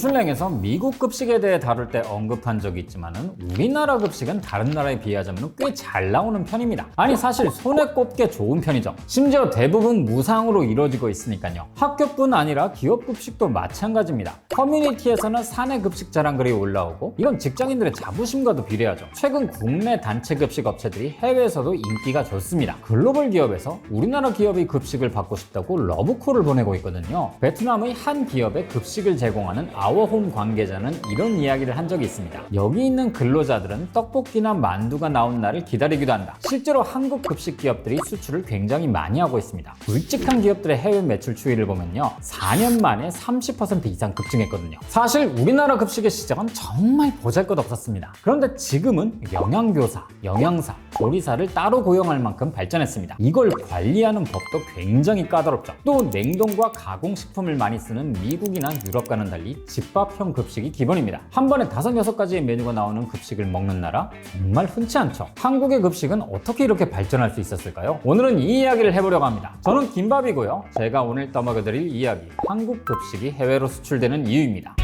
돈슐랭에서 미국 급식에 대해 다룰 때 언급한 적이 있지만 은 우리나라 급식은 다른 나라에 비하자면 꽤 잘 나오는 편입니다. 아니 사실 손에 꼽게 좋은 편이죠. 심지어 대부분 무상으로 이루어지고 있으니까요. 학교뿐 아니라 기업 급식도 마찬가지입니다. 커뮤니티에서는 사내 급식 자랑글이 올라오고 이건 직장인들의 자부심과도 비례하죠. 최근 국내 단체 급식 업체들이 해외에서도 인기가 좋습니다. 글로벌 기업에서 우리나라 기업이 급식을 받고 싶다고 러브콜을 보내고 있거든요. 베트남의 한 기업에 급식을 제공하는 아워홈 관계자는 이런 이야기를 한 적이 있습니다. 여기 있는 근로자들은 떡볶이나 만두가 나온 날을 기다리기도 한다. 실제로 한국 급식 기업들이 수출을 굉장히 많이 하고 있습니다. 굵직한 기업들의 해외 매출 추이를 보면요. 4년 만에 30% 이상 급증했거든요. 사실 우리나라 급식의 시작은 정말 보잘것 없었습니다. 그런데 지금은 영양교사, 영양사, 조리사를 따로 고용할 만큼 발전했습니다. 이걸 관리하는 법도 굉장히 까다롭죠. 또 냉동과 가공식품을 많이 쓰는 미국이나 유럽과는 달리 집밥형 급식이 기본입니다. 한 번에 다섯 여섯 가지의 메뉴가 나오는 급식을 먹는 나라 정말 흔치 않죠. 한국의 급식은 어떻게 이렇게 발전할 수 있었을까요? 오늘은 이 이야기를 해보려고 합니다. 저는 김밥이고요. 제가 오늘 떠먹여드릴 이야기 한국 급식이 해외로 수출되는 이유입니다.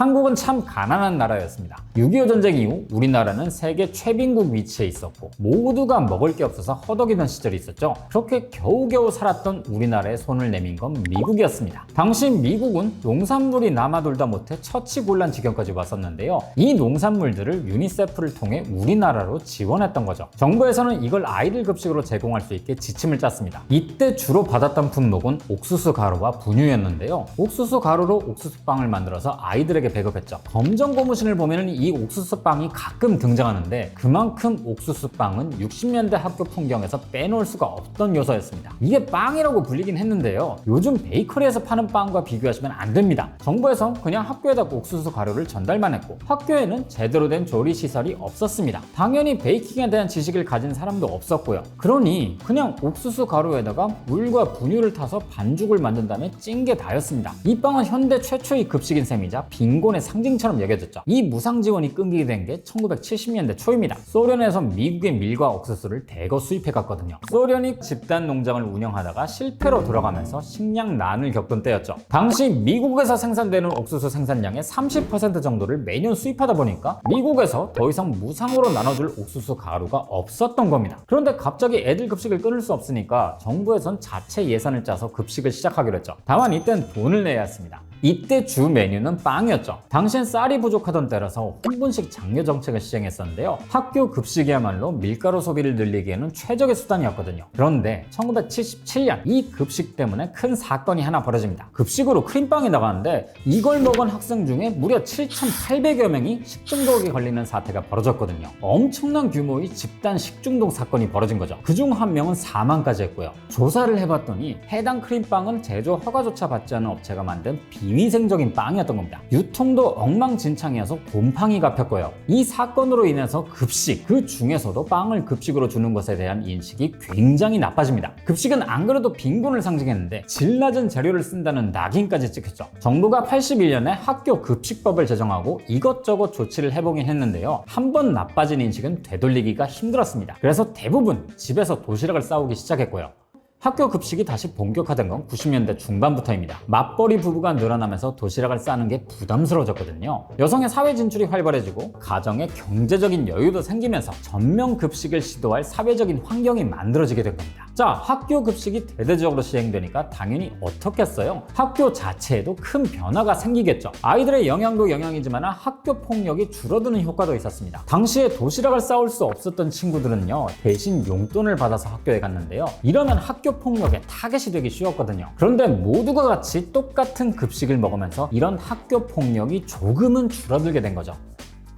한국은 참 가난한 나라였습니다. 6.25 전쟁 이후 우리나라는 세계 최빈국 위치에 있었고 모두가 먹을 게 없어서 허덕이던 시절이 있었죠. 그렇게 겨우겨우 살았던 우리나라에 손을 내민 건 미국이었습니다. 당시 미국은 농산물이 남아돌다 못해 처치곤란 지경까지 왔었는데요. 이 농산물들을 유니세프를 통해 우리나라로 지원했던 거죠. 정부에서는 이걸 아이들 급식으로 제공할 수 있게 지침을 짰습니다. 이때 주로 받았던 품목은 옥수수 가루와 분유였는데요. 옥수수 가루로 옥수수빵을 만들어서 아이들에게 배급했죠. 검정 고무신을 보면 이 옥수수빵이 가끔 등장하는데 그만큼 옥수수빵은 60년대 학교 풍경에서 빼놓을 수가 없던 요소였습니다. 이게 빵이라고 불리긴 했는데요. 요즘 베이커리에서 파는 빵과 비교하시면 안 됩니다. 정부에서 그냥 학교에다 옥수수 가루를 전달만 했고 학교에는 제대로 된 조리 시설이 없었습니다. 당연히 베이킹에 대한 지식을 가진 사람도 없었고요. 그러니 그냥 옥수수 가루에다가 물과 분유를 타서 반죽을 만든 다음에 찐 게 다였습니다. 이 빵은 현대 최초의 급식인 셈이자 빈곤의 상징처럼 여겨졌죠. 이 무상 지원이 끊기게 된 게 1970년대 초입니다. 소련에서 미국의 밀과 옥수수를 대거 수입해 갔거든요. 소련이 집단 농장을 운영하다가 실패로 돌아가면서 식량 난을 겪던 때였죠. 당시 미국에서 생산되는 옥수수 생산량의 30% 정도를 매년 수입하다 보니까 미국에서 더 이상 무상으로 나눠줄 옥수수 가루가 없었던 겁니다. 그런데 갑자기 애들 급식을 끊을 수 없으니까 정부에선 자체 예산을 짜서 급식을 시작하기로 했죠. 다만 이땐 돈을 내야 했습니다. 이때 주 메뉴는 빵이었죠. 당시엔 쌀이 부족하던 때라서 혼분식 장려 정책을 시행했었는데요. 학교 급식이야말로 밀가루 소비를 늘리기에는 최적의 수단이었거든요. 그런데 1977년 이 급식 때문에 큰 사건이 하나 벌어집니다. 급식으로 크림빵이 나가는데 이걸 먹은 학생 중에 무려 7,800여 명이 식중독에 걸리는 사태가 벌어졌거든요. 엄청난 규모의 집단 식중독 사건이 벌어진 거죠. 그중 한 명은 사망까지 했고요. 조사를 해봤더니 해당 크림빵은 제조 허가조차 받지 않은 업체가 만든 비 위생적인 빵이었던 겁니다. 유통도 엉망진창이어서 곰팡이 갚였고요. 이 사건으로 인해서 급식, 그 중에서도 빵을 급식으로 주는 것에 대한 인식이 굉장히 나빠집니다. 급식은 안 그래도 빈곤을 상징했는데 질 낮은 재료를 쓴다는 낙인까지 찍혔죠. 정부가 81년에 학교 급식법을 제정하고 이것저것 조치를 해보긴 했는데요. 한 번 나빠진 인식은 되돌리기가 힘들었습니다. 그래서 대부분 집에서 도시락을 싸우기 시작했고요. 학교 급식이 다시 본격화된 건 90년대 중반부터입니다. 맞벌이 부부가 늘어나면서 도시락을 싸는 게 부담스러워졌거든요. 여성의 사회 진출이 활발해지고 가정에 경제적인 여유도 생기면서 전면 급식을 시도할 사회적인 환경이 만들어지게 된 겁니다. 자, 학교 급식이 대대적으로 시행되니까 당연히 어떻겠어요? 학교 자체에도 큰 변화가 생기겠죠. 아이들의 영양도 영양이지만 학교 폭력이 줄어드는 효과도 있었습니다. 당시에 도시락을 싸올 수 없었던 친구들은요, 대신 용돈을 받아서 학교에 갔는데요. 이러면 학교 폭력의 타겟이 되기 쉬웠거든요. 그런데 모두가 같이 똑같은 급식을 먹으면서 이런 학교 폭력이 조금은 줄어들게 된 거죠.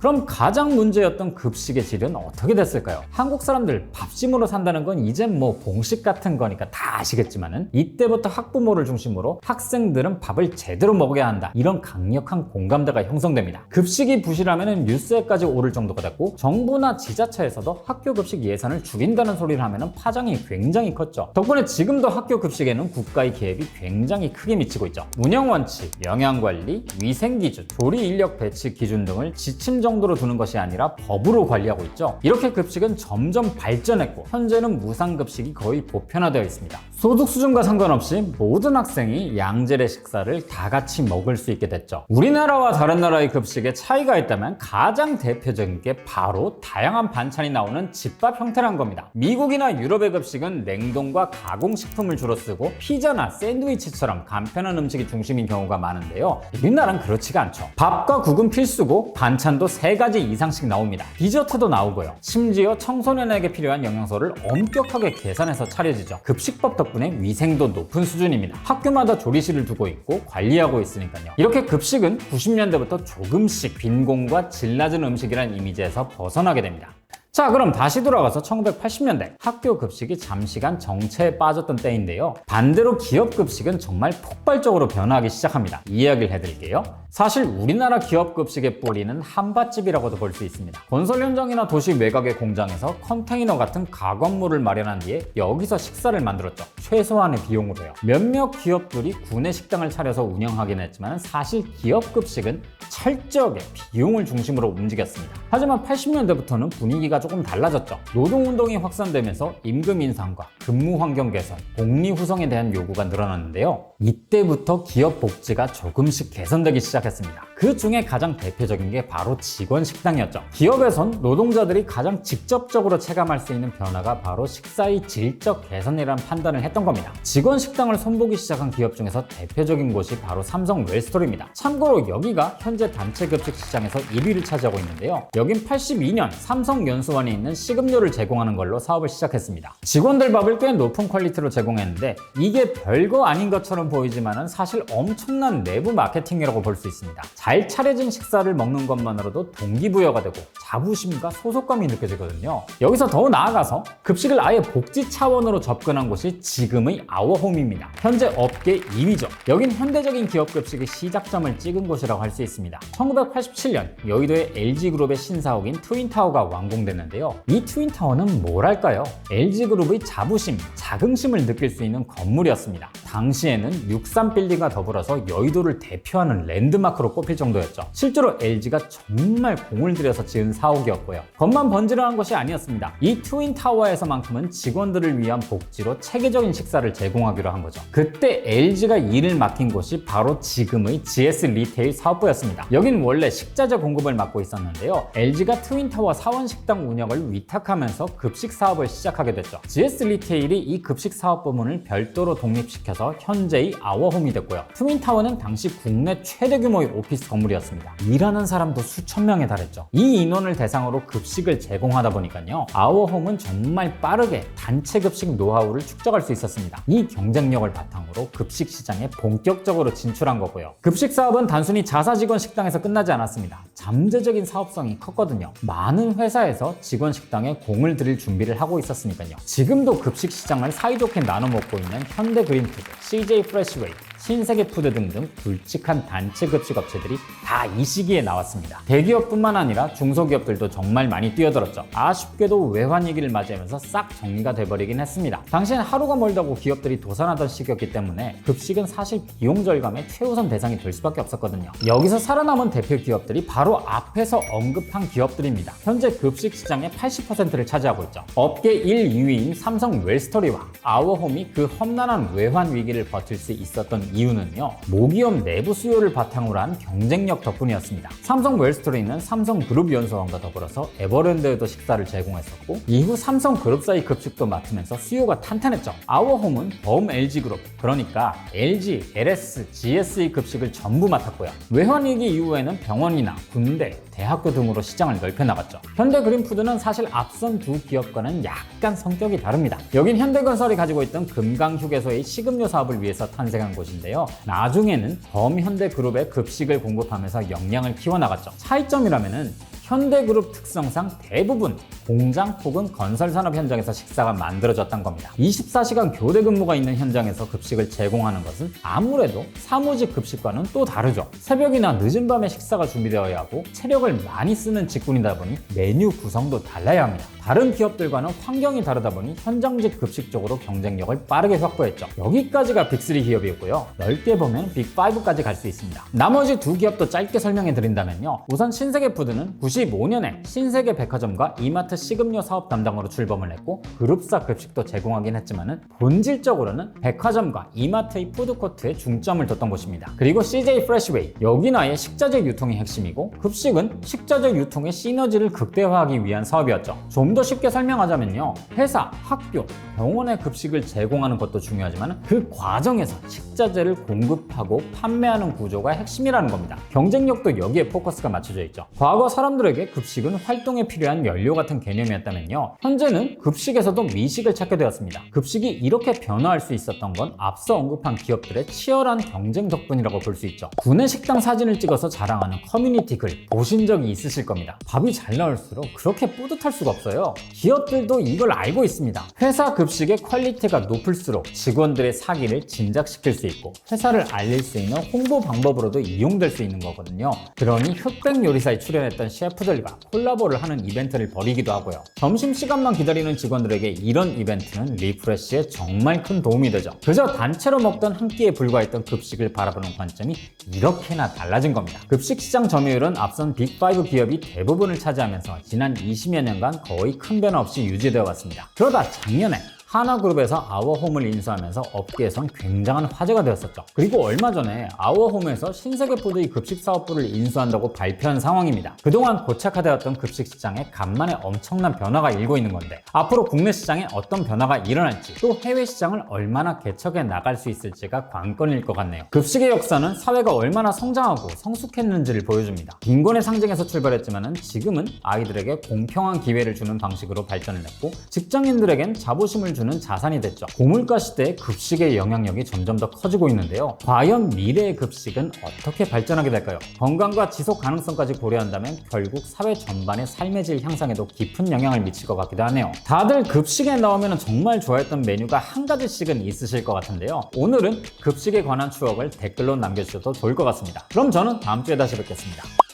그럼 가장 문제였던 급식의 질은 어떻게 됐을까요? 한국 사람들 밥심으로 산다는 건 이젠 뭐 공식 같은 거니까 다 아시겠지만은 이때부터 학부모를 중심으로 학생들은 밥을 제대로 먹어야 한다. 이런 강력한 공감대가 형성됩니다. 급식이 부실하면 뉴스에까지 오를 정도가 됐고 정부나 지자체에서도 학교 급식 예산을 줄인다는 소리를 하면 파장이 굉장히 컸죠. 덕분에 지금도 학교 급식에는 국가의 개입이 굉장히 크게 미치고 있죠. 운영 원칙, 영양 관리, 위생 기준, 조리 인력 배치 기준 등을 지침 정도로 두는 것이 아니라 법으로 관리하고 있죠. 이렇게 급식은 점점 발전했고 현재는 무상 급식이 거의 보편화되어 있습니다. 소득 수준과 상관없이 모든 학생이 양질의 식사를 다 같이 먹을 수 있게 됐죠. 우리나라와 다른 나라의 급식에 차이가 있다면 가장 대표적인 게 바로 다양한 반찬이 나오는 집밥 형태란 겁니다. 미국이나 유럽의 급식은 냉동과 가공식품을 주로 쓰고 피자나 샌드위치처럼 간편한 음식이 중심인 경우가 많은데요. 우리나라는 그렇지가 않죠. 밥과 국은 필수고 반찬도 세 가지 이상씩 나옵니다. 디저트도 나오고요. 심지어 청소년에게 필요한 영양소를 엄격하게 계산해서 차려지죠. 급식법 덕분에 위생도 높은 수준입니다. 학교마다 조리실을 두고 있고 관리하고 있으니까요. 이렇게 급식은 90년대부터 조금씩 빈곤과 질 낮은 음식이란 이미지에서 벗어나게 됩니다. 자 그럼 다시 돌아가서 1980년대 학교 급식이 잠시간 정체에 빠졌던 때인데요. 반대로 기업 급식은 정말 폭발적으로 변화하기 시작합니다. 이야기를 해드릴게요. 사실 우리나라 기업 급식의 뿌리는 한밭집이라고도 볼 수 있습니다. 건설 현장이나 도시 외곽의 공장에서 컨테이너 같은 가건물을 마련한 뒤에 여기서 식사를 만들었죠. 최소한의 비용으로요. 몇몇 기업들이 구내 식당을 차려서 운영하긴 했지만 사실 기업 급식은 철저하게 비용을 중심으로 움직였습니다. 하지만 80년대부터는 분위기가 조금 달라졌죠. 노동운동이 확산되면서 임금 인상과 근무 환경 개선, 복리 후성에 대한 요구가 늘어났는데요. 이때부터 기업 복지가 조금씩 개선되기 시작했습니다. 그 중에 가장 대표적인 게 바로 직원 식당이었죠. 기업에선 노동자들이 가장 직접적으로 체감할 수 있는 변화가 바로 식사의 질적 개선이라는 판단을 했던 겁니다. 직원 식당을 손보기 시작한 기업 중에서 대표적인 곳이 바로 삼성 웰스토리입니다. 참고로 여기가 현재 단체 급식 시장에서 1위를 차지하고 있는데요. 여긴 82년 삼성 연수 원에 있는 식음료를 제공하는 걸로 사업을 시작했습니다. 직원들 밥을 꽤 높은 퀄리티로 제공했는데 이게 별거 아닌 것처럼 보이지만 사실 엄청난 내부 마케팅이라고 볼 수 있습니다. 잘 차려진 식사를 먹는 것만으로도 동기부여가 되고 자부심과 소속감이 느껴지거든요. 여기서 더 나아가서 급식을 아예 복지 차원으로 접근한 곳이 지금의 아워홈입니다. 현재 업계 2위죠. 여긴 현대적인 기업 급식의 시작점을 찍은 곳이라고 할 수 있습니다. 1987년 여의도의 LG그룹의 신사옥인 트윈타워가 완공됐는 데요. 이 트윈타워는 뭐랄까요? LG그룹의 자부심, 자긍심을 느낄 수 있는 건물이었습니다. 당시에는 63빌딩과 더불어서 여의도를 대표하는 랜드마크로 꼽힐 정도였죠. 실제로 LG가 정말 공을 들여서 지은 사옥이었고요. 겉만 번지르한 것이 아니었습니다. 이 트윈타워에서만큼은 직원들을 위한 복지로 체계적인 식사를 제공하기로 한 거죠. 그때 LG가 일을 맡긴 곳이 바로 지금의 GS 리테일 사업부였습니다. 여긴 원래 식자재 공급을 맡고 있었는데요. LG가 트윈타워 사원 식당 운영을 위탁하면서 급식 사업을 시작하게 됐죠. GS 리테일이 이 급식 사업 부문을 별도로 독립시켜서 현재의 아워홈이 됐고요. 트윈타워는 당시 국내 최대 규모의 오피스 건물이었습니다. 일하는 사람도 수천 명에 달했죠. 이 인원을 대상으로 급식을 제공하다 보니까요. 아워홈은 정말 빠르게 단체 급식 노하우를 축적할 수 있었습니다. 이 경쟁력을 바탕으로 급식 시장에 본격적으로 진출한 거고요. 급식 사업은 단순히 자사 직원 식당에서 끝나지 않았습니다. 잠재적인 사업성이 컸거든요. 많은 회사에서 직원 식당에 공을 들일 준비를 하고 있었으니까요. 지금도 급식 시장을 사이좋게 나눠 먹고 있는 현대 그린푸드, CJ 프레시웨이, 신세계 푸드 등등 굵직한 단체 급식 업체들이 다 이 시기에 나왔습니다. 대기업뿐만 아니라 중소기업들도 정말 많이 뛰어들었죠. 아쉽게도 외환 위기를 맞이하면서 싹 정리가 돼버리긴 했습니다. 당시엔 하루가 멀다고 기업들이 도산하던 시기였기 때문에 급식은 사실 비용 절감의 최우선 대상이 될 수밖에 없었거든요. 여기서 살아남은 대표 기업들이 바로 앞에서 언급한 기업들입니다. 현재 급식 시장의 80%를 차지하고 있죠. 업계 1, 2위인 삼성 웰스토리와 아워홈이 그 험난한 외환 위기를 버틸 수 있었던 이유는요. 모기업 내부 수요를 바탕으로 한 경쟁력 덕분이었습니다. 삼성 웰스토리는 삼성 그룹 연수원과 더불어서 에버랜드에도 식사를 제공했었고 이후 삼성 그룹사의 급식도 맡으면서 수요가 탄탄했죠. 아워홈은 범 LG그룹 그러니까 LG, LS, GS의 급식을 전부 맡았고요. 외환위기 이후에는 병원이나 군대, 대학교 등으로 시장을 넓혀 나갔죠. 현대 그린푸드는 사실 앞선 두 기업과는 약간 성격이 다릅니다. 여긴 현대건설이 가지고 있던 금강휴게소의 식음료 사업을 위해서 탄생한 곳인데요. 나중에는 범현대그룹의 급식을 공급하면서 역량을 키워나갔죠. 차이점이라면은 현대그룹 특성상 대부분 공장 혹은 건설산업 현장에서 식사가 만들어졌던 겁니다. 24시간 교대 근무가 있는 현장에서 급식을 제공하는 것은 아무래도 사무직 급식과는 또 다르죠. 새벽이나 늦은 밤에 식사가 준비되어야 하고 체력을 많이 쓰는 직군이다 보니 메뉴 구성도 달라야 합니다. 다른 기업들과는 환경이 다르다 보니 현장직 급식 쪽으로 경쟁력을 빠르게 확보했죠. 여기까지가 빅3 기업이었고요. 넓게 보면 빅5까지 갈 수 있습니다. 나머지 두 기업도 짧게 설명해 드린다면요. 우선 신세계푸드는 95년에 신세계 백화점과 이마트 식음료 사업 담당으로 출범을 했고 그룹사 급식도 제공하긴 했지만은 본질적으로는 백화점과 이마트의 푸드코트에 중점을 뒀던 곳입니다. 그리고 CJ 프레시웨이 여기는 아예 식자재 유통이 핵심이고 급식은 식자재 유통의 시너지를 극대화하기 위한 사업이었죠. 좀 더 쉽게 설명하자면요. 회사, 학교, 병원의 급식을 제공하는 것도 중요하지만 그 과정에서 식자재를 공급하고 판매하는 구조가 핵심이라는 겁니다. 경쟁력도 여기에 포커스가 맞춰져 있죠. 과거 사람들 에게 급식은 활동에 필요한 연료 같은 개념이었다면요. 현재는 급식에서도 미식을 찾게 되었습니다. 급식이 이렇게 변화할 수 있었던 건 앞서 언급한 기업들의 치열한 경쟁 덕분이라고 볼 수 있죠. 구내 식당 사진을 찍어서 자랑하는 커뮤니티 글 보신 적이 있으실 겁니다. 밥이 잘 나올수록 그렇게 뿌듯할 수가 없어요. 기업들도 이걸 알고 있습니다. 회사 급식의 퀄리티가 높을수록 직원들의 사기를 진작시킬 수 있고 회사를 알릴 수 있는 홍보 방법으로도 이용될 수 있는 거거든요. 그러니 흑백 요리사에 출연했던 셰프 들과 콜라보를 하는 이벤트를 벌이기도 하고요. 점심시간만 기다리는 직원들에게 이런 이벤트는 리프레시에 정말 큰 도움이 되죠. 그저 단체로 먹던 한 끼에 불과했던 급식을 바라보는 관점이 이렇게나 달라진 겁니다. 급식 시장 점유율은 앞선 빅5 기업이 대부분을 차지하면서 지난 20여 년간 거의 큰 변화 없이 유지되어 왔습니다. 그러다 작년에 하나그룹에서 아워홈을 인수하면서 업계에선 굉장한 화제가 되었었죠. 그리고 얼마 전에 아워홈에서 신세계푸드의 급식 사업부를 인수한다고 발표한 상황입니다. 그동안 고착화되었던 급식 시장에 간만에 엄청난 변화가 일고 있는 건데 앞으로 국내 시장에 어떤 변화가 일어날지 또 해외 시장을 얼마나 개척해 나갈 수 있을지가 관건일 것 같네요. 급식의 역사는 사회가 얼마나 성장하고 성숙했는지를 보여줍니다. 빈곤의 상징에서 출발했지만은 지금은 아이들에게 공평한 기회를 주는 방식으로 발전을 했고 직장인들에겐 자부심을 주는 자산이 됐죠. 고물가 시대의 급식의 영향력이 점점 더 커지고 있는데요. 과연 미래의 급식은 어떻게 발전하게 될까요? 건강과 지속 가능성까지 고려한다면 결국 사회 전반의 삶의 질 향상에도 깊은 영향을 미칠 것 같기도 하네요. 다들 급식에 나오면 정말 좋아했던 메뉴가 한 가지씩은 있으실 것 같은데요. 오늘은 급식에 관한 추억을 댓글로 남겨주셔도 좋을 것 같습니다. 그럼 저는 다음 주에 다시 뵙겠습니다.